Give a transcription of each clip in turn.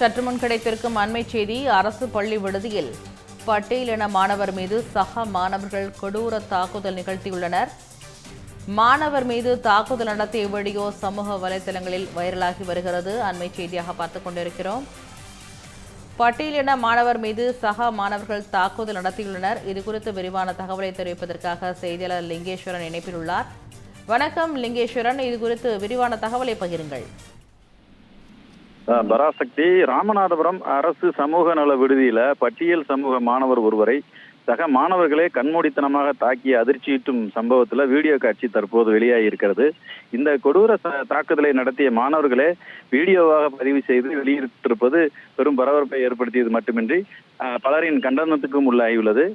சற்று முன் கிடைத்திருக்கும் அண்மை செய்தி அரசு பள்ளி விடுதியில் பட்டேல் என மாணவர் மீது சக மாணவர்கள் கொடூர தாக்குதல் நிகழ்த்தியுள்ளனர். மாணவர் மீது தாக்குதல் நடத்திய வீடியோ சமூக வலைதளங்களில் வைரலாகி வருகிறது. அண்மை செய்தியாக பார்த்துக் கொண்டிருக்கிறோம். பட்டியலின என மாணவர் மீது சக மாணவர்கள் தாக்குதல் நடத்தியுள்ளனர். இது குறித்து விரிவான தகவலை தெரிவிப்பதற்காக செய்தியாளர் லிங்கேஸ்வரன் இணைப்பில் உள்ளார். வணக்கம் லிங்கேஸ்வரன். இது குறித்து விரிவான தகவலை பகிருங்கள். பராசக்தி. ராமநாதபுரம் அரசு சமூக நல விடுதியில பட்டியல் சமூக மாணவர் ஒருவரை சக மாணவர்களே கண்மூடித்தனமாக தாக்கிய அதிர்ச்சியூட்டும் சம்பவத்துல வீடியோ காட்சி தற்போது வெளியாகி இருக்கிறது இந்த கொடூர தாக்குதலை நடத்திய மாணவர்களே வீடியோவாக பதிவு செய்து வெளியிட்டிருப்பது பெரும் பரபரப்பை ஏற்படுத்தியது மட்டுமின்றி அஹ், பலரின் கண்டனத்துக்கும் உள்ளாகியுள்ளது.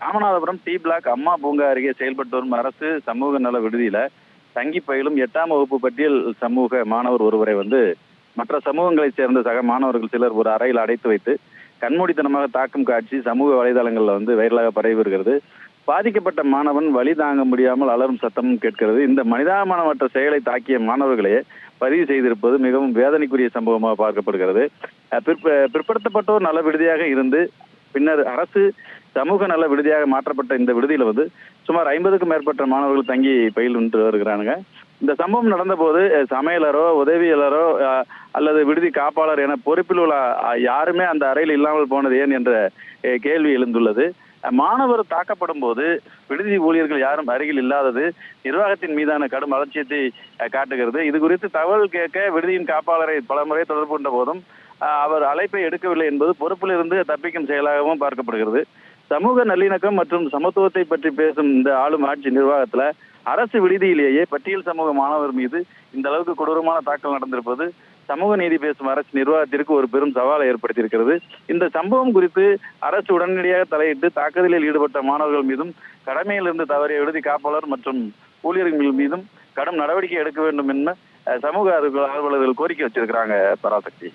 ராமநாதபுரம் டி பிளாக் அம்மா பூங்கா அருகே செயல்பட்டு வரும் அரசு சமூக நல விடுதியில தங்கி பயிலும் எட்டாம் வகுப்பு பட்டியல் சமூக மாணவர் ஒருவரை வந்து மற்ற சமூகங்களைச் சேர்ந்த சக மாணவர்கள் சிலர் ஒரு அறையில் அடைத்து வைத்து கண்மூடித்தனமாக தாக்கும் காட்சி சமூக வலைதளங்களில் வந்து வைரலாக பரவி வருகிறது. பாதிக்கப்பட்ட மாணவன் வழி தாங்க முடியாமல் அலரும் சத்தமும் கேட்கிறது. இந்த மனிதாபமானமற்ற செயலை தாக்கிய மாணவர்களே பதிவு செய்திருப்பது மிகவும் வேதனைக்குரிய சம்பவமாக பார்க்கப்படுகிறது. பிற்ப பிற்படுத்தப்பட்டோர் நல விடுதியாக இருந்து பின்னர் அரசு சமூக நல விடுதியாக மாற்றப்பட்ட இந்த விடுதியில வந்து சுமார் ஐம்பதுக்கும் மேற்பட்ட மாணவர்கள் தங்கி பயில் நின்று வருகிறானுங்க. இந்த சம்பவம் நடந்தபோது சமையலரோ உதவியாளரோ அல்லது விடுதி காப்பாளர் என பொறுப்பில் உள்ள யாருமே அந்த அறையில் இல்லாமல் போனது ஏன் என்ற கேள்வி எழுந்துள்ளது. மாணவர் தாக்கப்படும் போது விடுதி ஊழியர்கள் யாரும் அருகில் இல்லாதது நிர்வாகத்தின் மீதான கடும் அலட்சியத்தை காட்டுகிறது. இது குறித்து தகவல் கேட்க விடுதியின் காப்பாளரை பலமுறை தொடர்பு கொண்ட போதும் அவர் அழைப்பை எடுக்கவில்லை என்பது பொறுப்பிலிருந்து தப்பிக்கும் செயலாகவும் பார்க்கப்படுகிறது. சமூக நல்லிணக்கம் மற்றும் சமத்துவத்தை பற்றி பேசும் இந்த ஆளும் ஆட்சி நிர்வாகத்துல அரசு விடுதியிலேயே பட்டியல் சமூக மாணவர் மீது இந்த அளவுக்கு கொடூரமான தாக்கல் நடந்திருப்பது சமூக நீதி பேசும் அரசு நிர்வாகத்திற்கு ஒரு பெரும் சவாலை ஏற்படுத்தியிருக்கிறது. இந்த சம்பவம் குறித்து அரசு உடனடியாக தலையிட்டு தாக்குதலில் ஈடுபட்ட மாணவர்கள் மீதும் கடமையிலிருந்து தவறிய விடுதி காப்பாளர் மற்றும் ஊழியர்கள் மீதும் கடும் நடவடிக்கை எடுக்க வேண்டும் என சமூக ஆர்வலர்கள் ஆர்வலர்கள் கோரிக்கை வச்சிருக்கிறாங்க பராசக்தி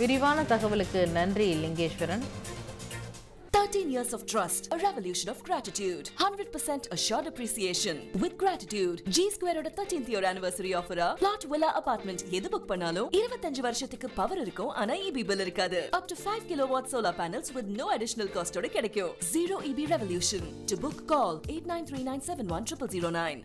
விரிவான தகவலுக்கு நன்றி Lingeswaran 13 years of trust, a revolution of gratitude, 100% assured appreciation. With gratitude, G Square ஓட 13th year anniversary offer plot villa apartment எது புக் பண்ணாலும் 25 வருஷத்துக்கு பவர் இருக்கும் ஆனா EB bill இருக்காது. Up to 5 kilowatt solar panels with no additional cost ஓட கிடைக்கும். Zero EB revolution. To book, call 8939710009.